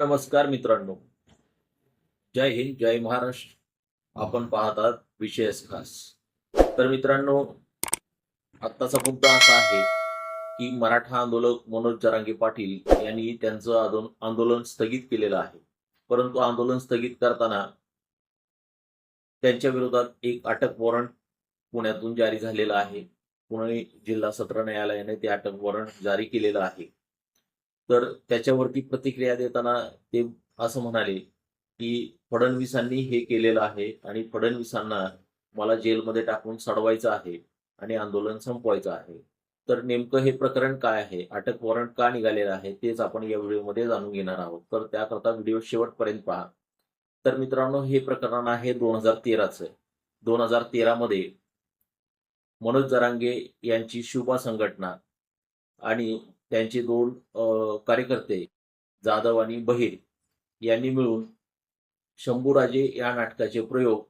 नमस्कार मित्रांनो. जय हिंद जय महाराष्ट्र. आपण पाहतात विशेष खास. तर मित्रांनो आत्ताचा मुद्दा असा आहे की मराठा आंदोलक मनोज जरांगे पाटील यांनी त्यांचं आंदोलन आंदोलन स्थगित केलेलं आहे. परंतु आंदोलन स्थगित करताना त्यांच्या विरोधात एक अटक वॉरंट पुण्यातून जारी झालेलं आहे. पुणे जिल्हा सत्र न्यायालयाने ते अटक वॉरंट जारी केलेलं आहे. तर त्याच्यावरती प्रतिक्रिया देताना ते असं म्हणाले की फडणवीसांनी हे केलेलं आहे आणि फडणवीसांना मला जेलमध्ये टाकून सडवायचं आहे आणि आंदोलन संपवायचं आहे. तर नेमकं हे प्रकरण काय आहे? अटक वॉरंट का निघालेलं आहे? तेच आपण या व्हिडिओमध्ये जाणून घेणार आहोत. तर त्याकरता व्हिडिओ शेवटपर्यंत पहा. तर मित्रांनो हे प्रकरण आहे दोन हजार तेराचं. दोन हजार तेरामध्ये मनोज जरांगे यांची शुभा संघटना आणि त्यांचे दोन कार्यकर्ते जाधव आणि बहिर यांनी मिळून शंभूराजे या नाटकाचे प्रयोग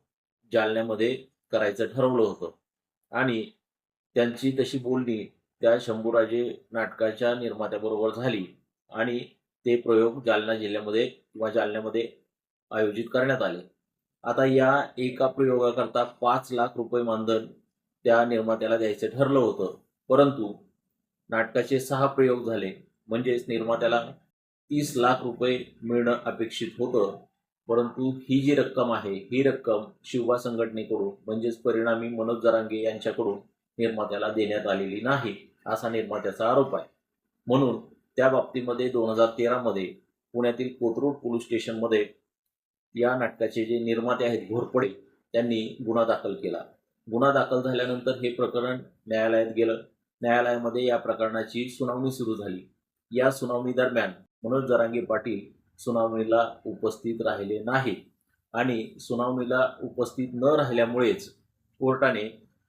जालन्यामध्ये करायचं ठरवलं होतं. आणि त्यांची तशी बोलणी त्या शंभूराजे नाटकाच्या निर्मात्याबरोबर झाली आणि ते प्रयोग जालना जिल्ह्यामध्ये किंवा जालन्यामध्ये आयोजित करण्यात आले. आता या एका प्रयोगाकरता पाच लाख रुपये मानधन त्या निर्मात्याला द्यायचं ठरलं होतं. परंतु नाटकाचे सहा प्रयोग झाले. म्हणजेच निर्मात्याला तीस लाख रुपये मिळणं अपेक्षित होतं. परंतु ही जी रक्कम आहे ही रक्कम शिवबा संघटनेकडून म्हणजेच परिणामी मनोज जरांगे यांच्याकडून निर्मात्याला देण्यात आलेली नाही असा निर्मात्याचा आरोप आहे. म्हणून त्या बाबतीमध्ये दोन हजार तेरामध्ये पुण्यातील कोथरूड पोलीस स्टेशनमध्ये या नाटकाचे जे निर्माते आहेत घोरपडे त्यांनी गुन्हा दाखल केला. गुन्हा दाखल झाल्यानंतर हे प्रकरण न्यायालयात गेलं. न्यायालयामध्ये या प्रकरणाची सुनावणी सुरू झाली. या सुनावणी दरम्यान मनोज जरांगे पाटील सुनावणीला उपस्थित राहिले नाही आणि सुनावणीला उपस्थित न राहिल्यामुळेच कोर्टाने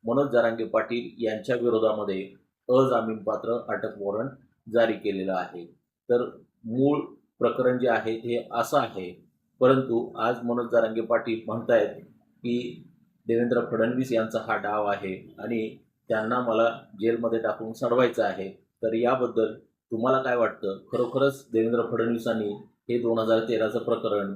मनोज जरांगे पाटील यांच्या विरोधामध्ये अजामीनपात्र अटक वॉरंट जारी केलेलं आहे. तर मूळ प्रकरण जे आहे ते असं आहे. परंतु आज मनोज जरांगे पाटील म्हणतायत की देवेंद्र फडणवीस यांचा हा डाव आहे आणि त्यांना मला जेलमध्ये टाकून सडवायचं आहे. तर याबद्दल तुम्हाला काय वाटतं? खरोखरच देवेंद्र फडणवीसांनी हे दोन हजार तेराचं प्रकरण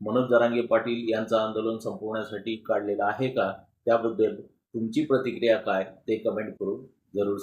मनोज जरांगे पाटील यांचं आंदोलन संपवण्यासाठी काढलेलं आहे का? त्याबद्दल तुमची प्रतिक्रिया काय? ते कमेंट करून जरूर